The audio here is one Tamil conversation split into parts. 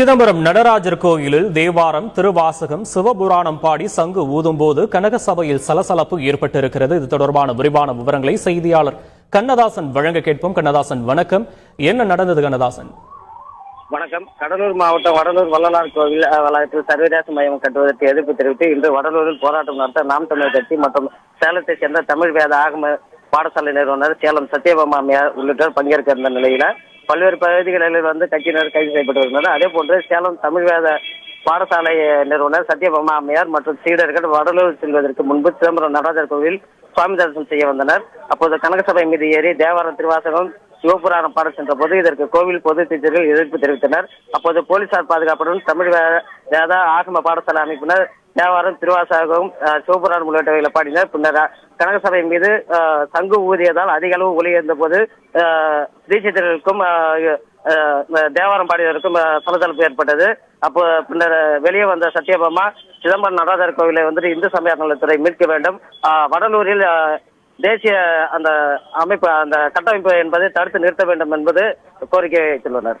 சிதம்பரம் நடராஜர் கோயிலில் தேவாரம் திருவாசகம் சிவபுராணம் பாடி சங்கு ஊதும்போது கனக சபையில் சலசலப்பு ஏற்பட்டிருக்கிறது. இது தொடர்பான விரிவான விவரங்களை செய்தியாளர் கண்ணதாசன் வழங்க கேட்போம். கண்ணதாசன் வணக்கம். என்ன நடந்தது கண்ணதாசன்? வணக்கம். கடலூர் மாவட்டம் வடலூர் வள்ளலார் கோவில் வளாகத்தில் சர்வதேச மையம் கட்டுவதற்கு எதிர்ப்பு தெரிவித்து இன்று வடலூரில் போராட்டம் நடத்த நாம் தமிழர் கட்சி மற்றும் சேலத்தை சேர்ந்த தமிழ் வேத ஆகம பாடசாலை நிறுவனர் சேலம் சத்யபாமா உள்ளிட்டோர் பங்கேற்க இருந்த நிலையில பல்வேறு பகுதிகளில் வந்து கட்சியினர் கைது செய்யப்பட்டு வருகின்றனர் அதே போன்று சேலம் தமிழ் வேத பாடசாலை நிறுவனர் சத்யபாமா அம்மையார் மற்றும் சீடர்கள் வடலூர் செல்வதற்கு முன்பு சிதம்பரம் நடராஜர் கோவில் சுவாமி தரிசனம் செய்ய வந்தனர். அப்போது கனகசபை மீது ஏறி தேவாரம் திருவாசகம் சிவபுராணம் பாட சென்ற போது இதற்கு கோவில் பொது டீச்சர்கள் எதிர்ப்பு தெரிவித்தனர். அப்போது போலீசார் பாதுகாப்புடன் தமிழ் வேத ஆகம பாடசாலை அமைப்பினர் தேவாரம் திருவாசகம் சிவபுராணம் உள்ளிட்டவைகளை பாடினர். பின்னர் கனகசபை மீது சங்கு ஊதியதால் அதிக அளவு ஒலி இருந்த போது தீட்சிதர்களுக்கும் தேவாரம் பாடியவருக்கும் சலதளப்பு ஏற்பட்டது. அப்போ பின்னர் வெளியே வந்த சத்யபாமா சிதம்பரம் நடராஜர் கோவிலை வந்துட்டு இந்து சமய நலத்துறை மீட்க வேண்டும். வடலூரில் தேசிய அந்த அமைப்பு அந்த கட்டமைப்பு என்பதை தடுத்து நிறுத்த வேண்டும் என்பது கோரிக்கை வைத்துள்ளனர்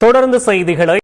தொடர்ந்து செய்திகளை